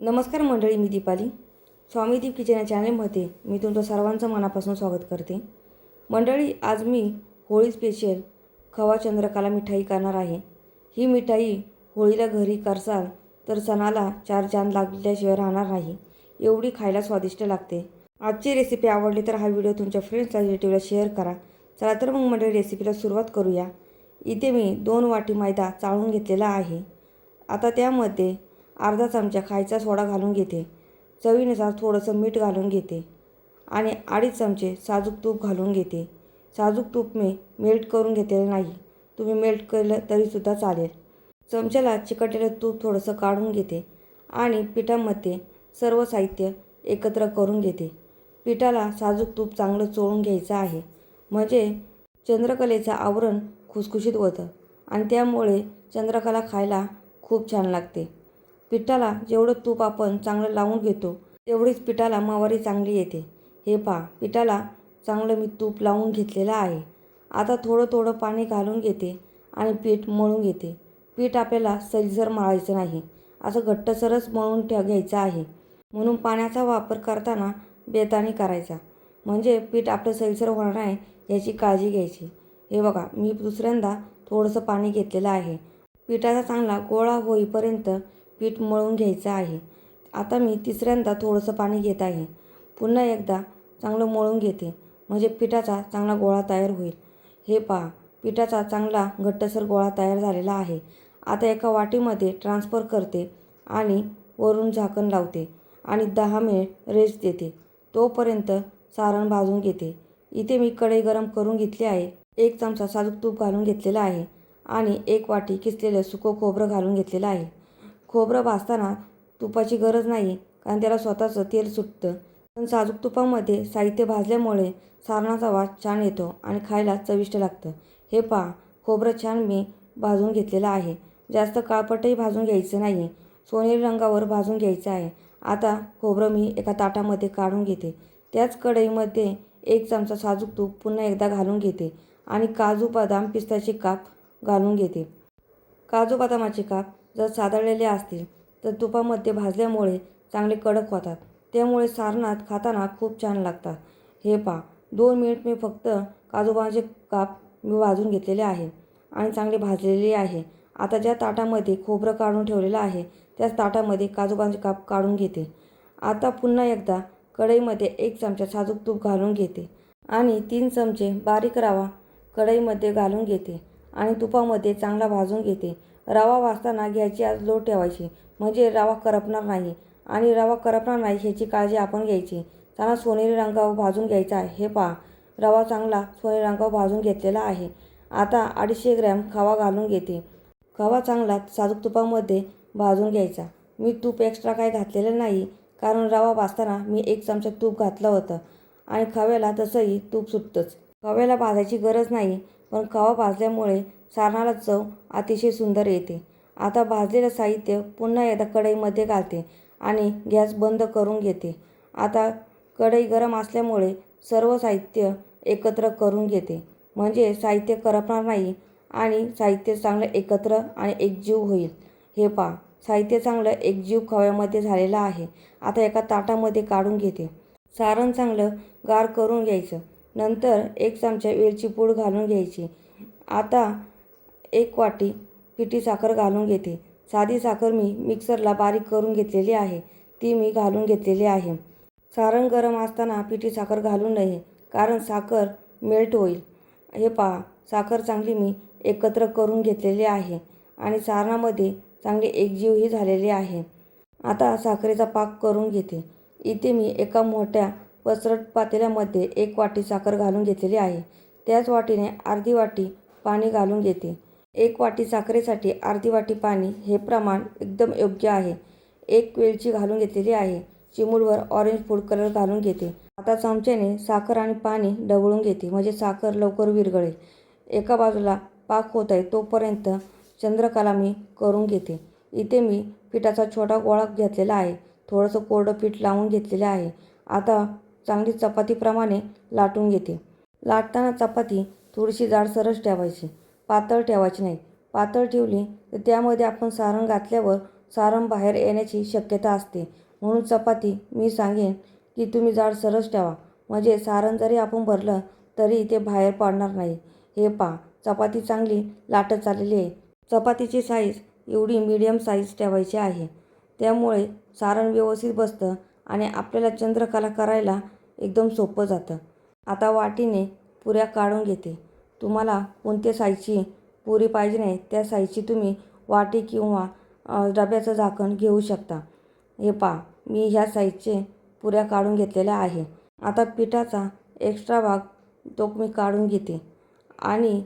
नमस्कार मंडळी मी दीपाली. स्वामीदीप किचन या चॅनलमध्ये मी तुमचं सर्वांचं मनापासून स्वागत करते. मंडळी आज मी होळी स्पेशल खवा चंद्रकाला मिठाई करणार आहे. ही मिठाई होळीला घरी करसाल तर सणाला चार चांद लागल्याशिवाय राहणार नाही एवढी खायला स्वादिष्ट लागते. आजची रेसिपी आवडली तर हा व्हिडिओ तुमच्या फ्रेंड्सला रिलेटिव्हला शेअर करा. चला तर मग मंडळी रेसिपीला सुरुवात करूया. इथे मी दोन वाटी मैदा चाळून घेतलेला आहे. आता त्यामध्ये अर्धा चमचा खायचा सोडा घालून घेते. चवीनुसार थोडंसं मीठ घालून घेते. आणि अडीच चमचे साजूक तूप घालून घेते. साजूक तूप मी मेल्ट करून घेतलेलं नाही. तुम्ही मेल्ट केलं तरीसुद्धा चालेल. चमच्याला चिकटलेलं तूप थोडंसं काढून घेते आणि पिठामध्ये सर्व साहित्य एकत्र करून घेते. पिठाला साजूक तूप चांगलं चोळून घ्यायचं आहे. म्हणजे चंद्रकलेचं आवरण खुसखुशीत होतं आणि त्यामुळे चंद्रकला खायला खूप छान लागते. पिठाला जेवढं तूप आपण चांगलं लावून घेतो तेवढीच पिठाला मावारी चांगली येते. हे पहा पिठाला चांगलं मी तूप लावून घेतलेलं आहे. आता थोडं थोडं पाणी घालून घेते आणि पीठ मळून घेते. पीठ आपल्याला सैलसर मळायचं नाही असं घट्टसरच मळून ठेव घ्यायचं आहे. म्हणून पाण्याचा वापर करताना बेताने करायचा. म्हणजे पीठ आपलं सैलसर होणार नाही याची काळजी घ्यायची. हे बघा मी दुसऱ्यांदा थोडंसं पाणी घेतलेलं आहे. पिठाचा चांगला गोळा होईपर्यंत पीठ मळून घ्यायचं आहे. आता मी तिसऱ्यांदा थोडंसं पाणी घेत आहे. पुन्हा एकदा चांगलं मळून घेते. म्हणजे पिठाचा चांगला गोळा तयार होईल. हे पहा पिठाचा चांगला घट्टसर गोळा तयार झालेला आहे. आता एका वाटीमध्ये ट्रान्सफर करते आणि वरून झाकण लावते आणि दहा मिनिट रेस्ट देते. तोपर्यंत सारण भाजून घेते. इथे मी कढई गरम करून घेतली आहे. एक चमचा साजूक तूप घालून घेतलेला आहे आणि एक वाटी किसलेलं सुकं खोबरं घालून घेतलेलं आहे. खोबरं भाजताना तुपाची गरज नाही कारण त्याला स्वतःचं तेल सुटतं. पण साजूक तुपामध्ये साहित्य भाजल्यामुळे सारणाचा वास छान येतो आणि खायला चविष्ट लागतं. हे पहा खोबरं छान मी भाजून घेतलेलं आहे. जास्त काळपटही भाजून घ्यायचं नाही सोनेरी रंगावर भाजून घ्यायचं आहे. आता खोबरं मी एका ताटामध्ये काढून घेते. त्याच कढईमध्ये एक चमचा साजूक तूप पुन्हा एकदा घालून घेते आणि काजू बदाम पिस्ताचे काप घालून घेते. काजू बदामाचे काप जर सादळलेले असतील तर तुपामध्ये भाजल्यामुळे चांगले कडक होतात. त्यामुळे सारणात खाताना खूप छान लागतात. हे पहा दोन मिनिट मी फक्त काजूबाचे काप मी भाजून घेतलेले आहे आणि चांगले भाजलेले आहे. आता ज्या ताटामध्ये खोबरं काढून ठेवलेलं आहे त्याच ताटामध्ये काजूबाचे काप काढून घेते. आता पुन्हा एकदा कढईमध्ये एक चमचा साजूक तूप घालून घेते आणि तीन चमचे बारीक रवा कढईमध्ये घालून घेते आणि तुपामध्ये चांगला भाजून घेते. रवा वाचताना घ्यायची आज लो ठेवायची. म्हणजे रवा करपणार नाही. आणि रवा करपणार नाही ह्याची काळजी आपण घ्यायची. त्यांना सोनेरी रंगावर भाजून घ्यायचा आहे. हे पहा रवा चांगला सोनेरी रंगावर भाजून घेतलेला आहे. आता अडीचशे ग्रॅम खवा घालून घेते. खवा चांगला साजूक तुपामध्ये भाजून घ्यायचा. मी तूप एक्स्ट्रा काय घातलेलं नाही कारण रवा भाजताना मी एक चमचा तूप घातलं होतं. आणि खव्याला तसंही तूप सुटतंच. खव्याला भाजायची गरज नाही पण खवा भाजल्यामुळे सारणाला चव अतिशय सुंदर येते. आता भाजलेलं साहित्य पुन्हा एकदा कढईमध्ये घालते आणि गॅस बंद करून घेते. आता कढई गरम असल्यामुळे सर्व साहित्य एकत्र करून घेते. म्हणजे साहित्य करपणार नाही आणि साहित्य चांगलं एकत्र आणि एकजीव होईल. हे पहा साहित्य चांगलं एकजीव खव्यामध्ये झालेलं आहे. आता एका ताटामध्ये काढून घेते. सारण चांगलं गार करून घ्यायचं. नंतर एक चमचा वेलची पूड घालून घ्यायची. आता एक वाटी पिठी साखर घालून घेते. साधी साखर मी मिक्सरला बारीक करून घेतलेली आहे. ती मी घालून घेतलेली आहे. सारण गरम असताना पिठी साखर घालू नये कारण साखर मेल्ट होईल. हे पहा साखर चांगली मी एकत्र करून घेतलेली आहे आणि सारणामध्ये चांगली एकजीवही झालेली आहे. आता साखरेचा पाक करून घेते. इथे मी एका मोठ्या पसरट पातेल्यामध्ये एक वाटी साखर घालून घेतलेली आहे. त्याच वाटीने अर्धी वाटी पाणी घालून घेते. एक वाटी साखरेसाठी अर्धी वाटी पाणी हे प्रमाण एकदम योग्य आहे. एक वेलची घालून घेतलेली आहे. चिमूडवर ऑरेंज फूड कलर घालून घेते. आता चमच्याने साखर आणि पाणी ढवळून घेते. म्हणजे साखर लवकर विरघळेल. एका बाजूला पाक होत आहे तोपर्यंत चंद्रकला मी करून घेते. इथे मी पिठाचा छोटा गोळा घेतलेला आहे. थोडंसं कोरडं पीठ लावून घेतलेलं आहे. आता चांगली चपातीप्रमाणे लाटून घेते. लाटताना चपाती थोडीशी जाडसरच ठेवायची. पातळ ठेवायची नाही. पातळ ठेवली तर त्यामध्ये आपण सारण घातल्यावर सारण बाहेर येण्याची शक्यता असते. म्हणून चपाती मी सांगेन की तुम्ही जाड सरस ठेवा. म्हणजे सारण जरी आपण भरलं तरी ते बाहेर पडणार नाही. हे पहा चपाती चांगली लाटत चाललेली आहे. चपातीची साईज एवढी मीडियम साईज ठेवायची आहे. त्यामुळे सारण व्यवस्थित बसतं आणि आपल्याला चंद्रकला करायला एकदम सोपं जातं. आता वाटीने पुऱ्या काढून घेते. तुम्हाला कोणत्या साईजची पुरी पाहिजे नाही त्या साईजची तुम्ही वाटी किंवा डब्याचं झाकण घेऊ शकता. हे पहा मी ह्या साईजचे पुऱ्या काढून घेतलेल्या आहे. आता पिठाचा एक्स्ट्रा भाग तो मी काढून घेते आणि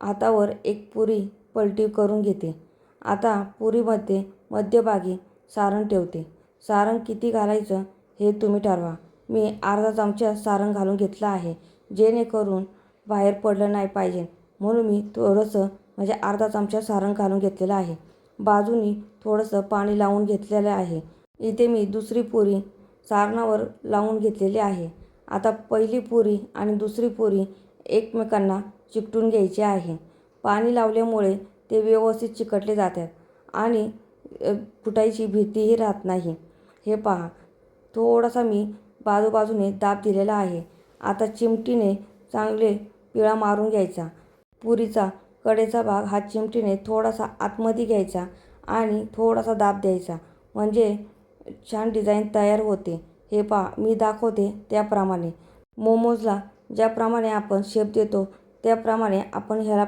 हातावर एक पुरी पलटी करून घेते. आता पुरीमध्ये मध्यभागी सारण ठेवते. सारण किती घालायचं हे तुम्ही ठरवा. मी अर्धा चमचा सारण घालून घेतला आहे. जेणेकरून बाहेर पडलं नाही पाहिजे. म्हणून मी थोडंसं म्हणजे अर्धा चमचा सारण घालून घेतलेलं आहे. बाजूनी थोडंसं पाणी लावून घेतलेलं आहे. इथे मी दुसरी पुरी सारणावर लावून घेतलेली आहे. आता पहिली पुरी आणि दुसरी पुरी एकमेकांना चिकटून घ्यायची आहे. पाणी लावल्यामुळे ते व्यवस्थित चिकटले जातात आणि फुटायची भीतीही राहत नाही. हे पहा थोडासा मी बाजूबाजूने दाब दिलेला आहे. आता चिमटीने चांगले पिळा मारून घ्यायचा. पुरीचा कडेचा भाग हा चिमटीने थोडासा आतमध्ये घ्यायचा आणि थोडासा दाब द्यायचा. म्हणजे छान डिझाईन तयार होते. हे पहा मी दाखवते त्याप्रमाणे. मोमोजला ज्याप्रमाणे आपण शेप देतो त्याप्रमाणे आपण ह्याला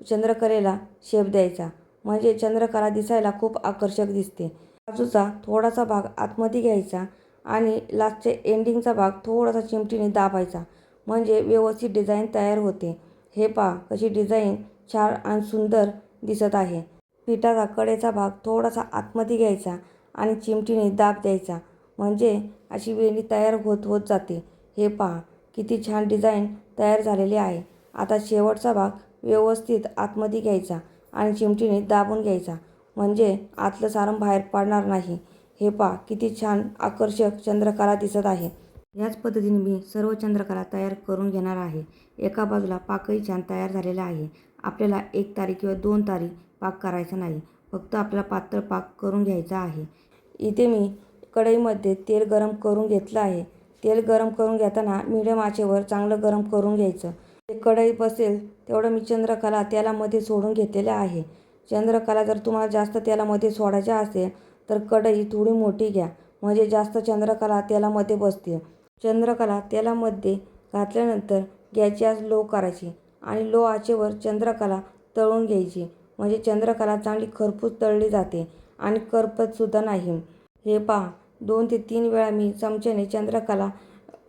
चंद्रकलेला शेप द्यायचा. म्हणजे चंद्रकला दिसायला खूप आकर्षक दिसते. बाजूचा थोडासा भाग आतमध्ये घ्यायचा आणि लास्टचे एंडिंगचा भाग थोडासा चिमटीने दाबायचा. म्हणजे व्यवस्थित डिझाईन तयार होते. हे पहा कशी डिझाईन छान आणि सुंदर दिसत आहे. पिठाचा कडेचा भाग थोडासा आतमध्ये घ्यायचा आणि चिमटीने दाब द्यायचा. म्हणजे अशी वेणी तयार होत होत जाते. हे पहा किती छान डिझाईन तयार झालेली आहे. आता शेवटचा भाग व्यवस्थित आतमध्ये घ्यायचा आणि चिमटीने दाबून घ्यायचा. म्हणजे आतलं सारण बाहेर पडणार नाही. हे पहा किती छान आकर्षक चंद्रकला दिसत आहे. याच पद्धतीने मी सर्व चंद्रकला तयार करून घेणार आहे. एका बाजूला पाकही छान तयार झालेला आहे. आपल्याला एक तारीख किंवा दोन तारीख पाक करायचा नाही. फक्त आपल्याला पातळ पाक करून घ्यायचा आहे. इथे मी कढईमध्ये तेल गरम करून घेतलं आहे. तेल गरम करून घेताना मिडियम आचेवर चांगलं गरम करून घ्यायचं. ते कढई बसेल तेवढं मी चंद्रकला तेलामध्ये सोडून घेतलेलं आहे. चंद्रकला जर तुम्हाला जास्त तेलामध्ये सोडायच्या असेल तर कढई थोडी मोठी घ्या. म्हणजे जास्त चंद्रकला तेलामध्ये बसते. चंद्रकला तेलामध्ये घातल्यानंतर गॅसची आज लो करायची आणि लो आचेवर चंद्रकला तळून घ्यायची. म्हणजे चंद्रकला चांगली खरपूस तळली जाते आणि करपतसुद्धा नाही. हे पहा दोन ते तीन वेळा मी चमच्याने चंद्रकला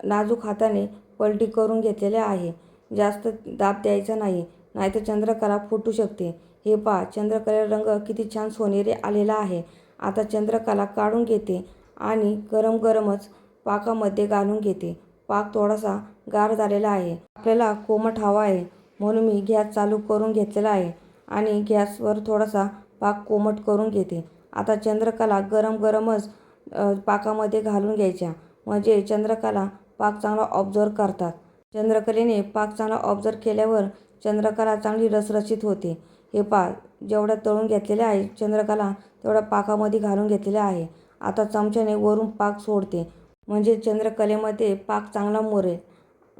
नाजूक हाताने पलटी करून घेतलेले आहे. जास्त दाब द्यायचा नाही नाहीतर चंद्रकला फुटू शकते. हे पहा चंद्रकला रंग किती छान सोनेरी आलेला आहे. आता चंद्रकला काढून घेते आणि गरम गरमच पाकामध्ये घालून घेते. पाक थोडासा गार झालेला आहे. आपल्याला कोमट हवा आहे. म्हणून मी गॅस चालू करून घेतलेला आहे आणि गॅसवर थोडासा पाक कोमट करून घेते. आता चंद्रकला गरम गरमच पाकामध्ये घालून घ्यायच्या. म्हणजे चंद्रकला पाक चांगला ऑब्झर्व करतात. चंद्रकलेने पाक चांगला ऑब्झर्व केल्यावर चंद्रकला चांगली रसरशीत होते. हे पा जेवढ्या तळून घेतलेल्या आहे चंद्रकला तेवढ्या पाकामध्ये घालून घेतलेल्या आहे. आता चमच्याने वरून पाक सोडते. म्हणजे चंद्रकलेमध्ये पाक चांगला मुरेल.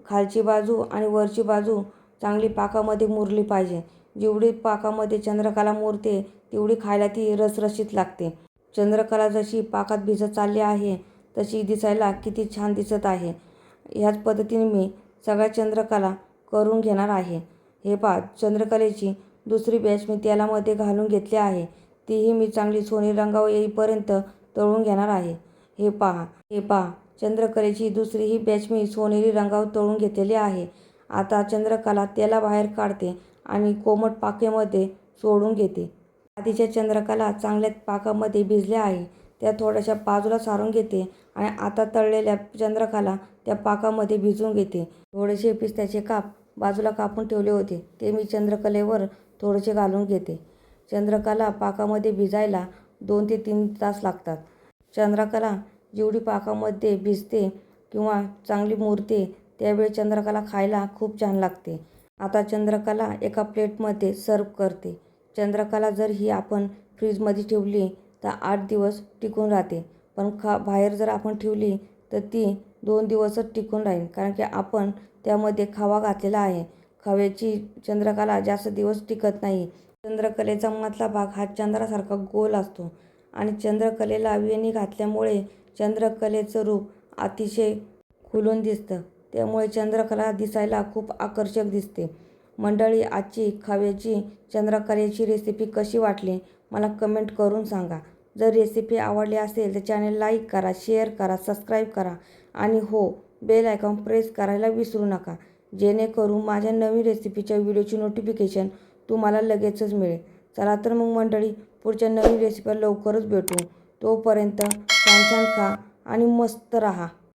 खालची बाजू आणि वरची बाजू चांगली पाकामध्ये मुरली पाहिजे. जेवढी पाकामध्ये चंद्रकला मुरते तेवढी खायला ती रसरशीत लागते. चंद्रकला जशी पाकात भिजत चालली आहे तशी दिसायला किती छान दिसत आहे. ह्याच पद्धतीने मी सगळ्या चंद्रकला करून घेणार आहे. हे पा चंद्रकलेची दुसरी बॅच मी तेलामध्ये घालून घेतली आहे. तीही मी चांगली सोनी रंगावर येईपर्यंत तळून घेणार आहे. हे पहा हे पहा. चंद्रकलेची दुसरी ही बॅच मी सोनेरी रंगावर तळून घेतलेली आहे. आता चंद्रकला त्याला बाहेर काढते आणि कोमट पाकेमध्ये सोडून घेते. आधीच्या चंद्रकला चांगल्या पाकामध्ये भिजल्या आहे. त्या थोड्याशा बाजूला सारून घेते आणि आता तळलेल्या चंद्रकला त्या पाकामध्ये भिजवून घेते. थोडेसे पिस्त्याचे काप बाजूला कापून ठेवले होते. ते मी चंद्रकलेवर थोडेसे घालून घेते. चंद्रकला पाकामध्ये भिजायला दोन ते तीन तास लागतात. चंद्रकला जेवढी पाकामध्ये भिजते किंवा चांगली मुरते त्यावेळी चंद्रकला खायला खूप छान लागते. आता चंद्रकला एका प्लेटमध्ये सर्व करते. चंद्रकला जर ही आपण फ्रीजमध्ये ठेवली तर आठ दिवस टिकून राहते. पण खा बाहेर जर आपण ठेवली तर ती दोन दिवसच टिकून राहील. कारण की आपण त्यामध्ये खवा घातलेला आहे. खव्याची चंद्रकला जास्त दिवस टिकत नाही. चंद्रकलेचा मधला भाग हा चंद्रासारखा गोल असतो. आणि चंद्रकलेला वेणी घातल्यामुळे चंद्रकलेचं रूप अतिशय खुलून दिसतं. त्यामुळे चंद्रकला दिसायला खूप आकर्षक दिसते. मंडळी आजची खव्याची चंद्रकलेची रेसिपी कशी वाटली? मला कमेंट करून सांगा. जर रेसिपी आवडली असेल तर चॅनल लाईक करा शेअर करा सबस्क्राईब करा. आणि हो बेल आयकॉन प्रेस करायला विसरू नका. जेणेकरून माझ्या नवीन रेसिपीच्या व्हिडिओची नोटिफिकेशन तुम्हाला लगेचच मिळेल. चला तर मग मंडळी पुढच्या नवीन रेसिपीला लवकरच भेटू. तोपर्यंत छान छान खा आणि मस्त राहा.